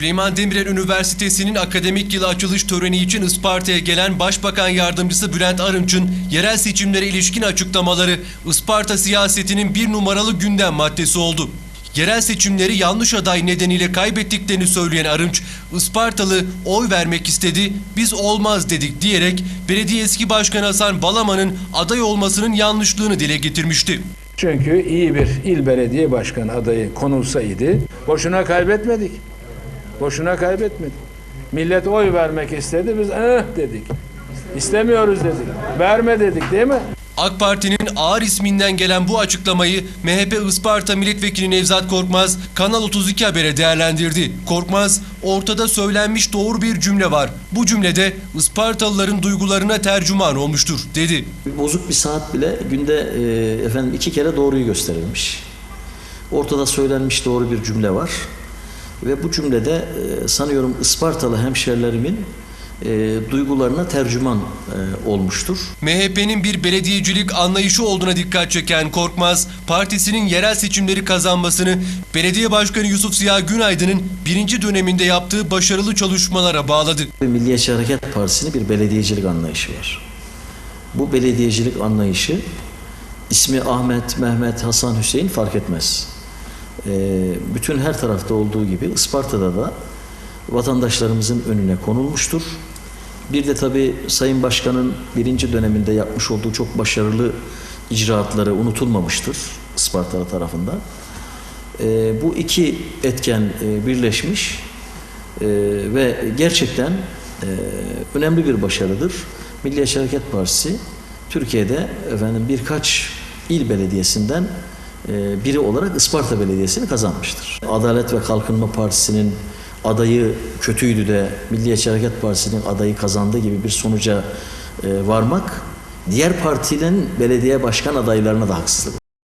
Süleyman Demirel Üniversitesi'nin akademik yılı açılış töreni için Isparta'ya gelen Başbakan Yardımcısı Bülent Arınç'ın yerel seçimlere ilişkin açıklamaları Isparta siyasetinin bir numaralı gündem maddesi oldu. Yerel seçimleri yanlış aday nedeniyle kaybettiklerini söyleyen Arınç, Ispartalı oy vermek istedi, biz olmaz dedik diyerek belediye eski başkanı Hasan Balaman'ın aday olmasının yanlışlığını dile getirmişti. Çünkü iyi bir il belediye başkanı adayı konulsaydı boşuna kaybetmedik. Boşuna kaybetmedik. Millet oy vermek istedi biz eh dedik. İstemiyoruz dedik. Verme dedik değil mi? AK Parti'nin ağır isminden gelen bu açıklamayı MHP Isparta Milletvekili Nevzat Korkmaz Kanal 32 Haber'e değerlendirdi. Korkmaz, ortada söylenmiş doğru bir cümle var. Bu cümlede Ispartalıların duygularına tercüman olmuştur, dedi. Bozuk bir saat bile günde e, efendim iki kere doğruyu gösterilmiş. Ortada söylenmiş doğru bir cümle var. Ve bu cümlede e, sanıyorum Ispartalı hemşerilerimin e, duygularına tercüman e, olmuştur. MHP'nin bir belediyecilik anlayışı olduğuna dikkat çeken Korkmaz, partisinin yerel seçimleri kazanmasını Belediye Başkanı Yusuf Ziya Günaydın'ın birinci döneminde yaptığı başarılı çalışmalara bağladı. Milliyetçi Hareket Partisi'nin bir belediyecilik anlayışı var. Bu belediyecilik anlayışı ismi Ahmet, Mehmet, Hasan, Hüseyin fark etmez. E, bütün her tarafta olduğu gibi Isparta'da da vatandaşlarımızın önüne konulmuştur. Bir de tabii Sayın Başkan'ın birinci döneminde yapmış olduğu çok başarılı icraatları unutulmamıştır Isparta tarafından. Ee, bu iki etken e, birleşmiş e, ve gerçekten e, önemli bir başarıdır. Milliyetçi Hareket Partisi Türkiye'de efendim birkaç il belediyesinden e, biri olarak Isparta Belediyesi'ni kazanmıştır. Adalet ve Kalkınma Partisi'nin adayı kötüydü de Milliyetçi Hareket Partisi'nin adayı kazandığı gibi bir sonuca e, varmak diğer partinin belediye başkan adaylarına da haksızlık